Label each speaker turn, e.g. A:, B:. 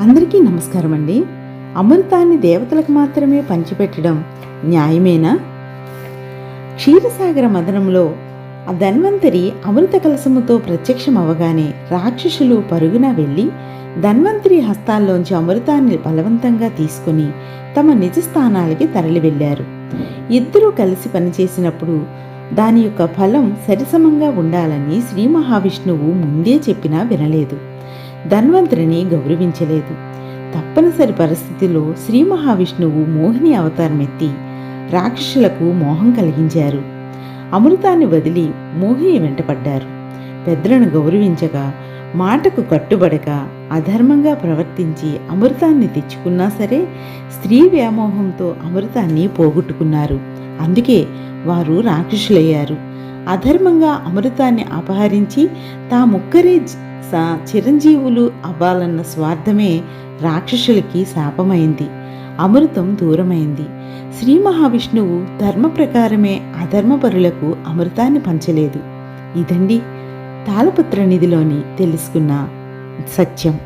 A: అందరికీ నమస్కారం అండి. అమృతాన్ని దేవతలకు మాత్రమే పంచిపెట్టడం న్యాయమేనా? క్షీరసాగర మదనంలో ఆ ధన్వంతరి అమృత కలసముతో ప్రత్యక్షం అవగానే రాక్షసులు పరుగున వెళ్ళి ధన్వంతరి హస్తాల్లోంచి అమృతాన్ని బలవంతంగా తీసుకుని తమ నిజ స్థానాలకి తరలి వెళ్ళారు ఇద్దరూ కలిసి పనిచేసినప్పుడు దాని యొక్క ఫలం సరిసమంగా ఉండాలని శ్రీ మహావిష్ణువు ముందే చెప్పినా వినలేదు. ధన్వంతరిని గౌరవించలేదు. తప్పనిసరి పరిస్థితిలో శ్రీ మహావిష్ణువు మోహిని అవతారం ఎత్తి రాక్షసులకు మోహం కలిగించారు. అమృతాన్ని వదిలి మోహిని వెంటపడ్డారు. పెద్దలను గౌరవించగా మాటకు కట్టుబడక అధర్మంగా ప్రవర్తించి అమృతాన్ని తెచ్చుకున్నా సరే స్త్రీ వ్యామోహంతో అమృతాన్ని పోగొట్టుకున్నారు. అందుకే వారు రాక్షసులయ్యారు. అధర్మంగా అమృతాన్ని అపహరించి తాముక్కరే చిరంజీవులు అవ్వాలన్న స్వార్థమే రాక్షసులకి శాపమైంది. అమృతం దూరమైంది. శ్రీ మహావిష్ణువు ధర్మ ప్రకారమే అధర్మపరులకు అమృతాన్ని పంచలేదు. ఇదండి తాళపత్ర నిధిలోని తెలుసుకున్న సత్యం.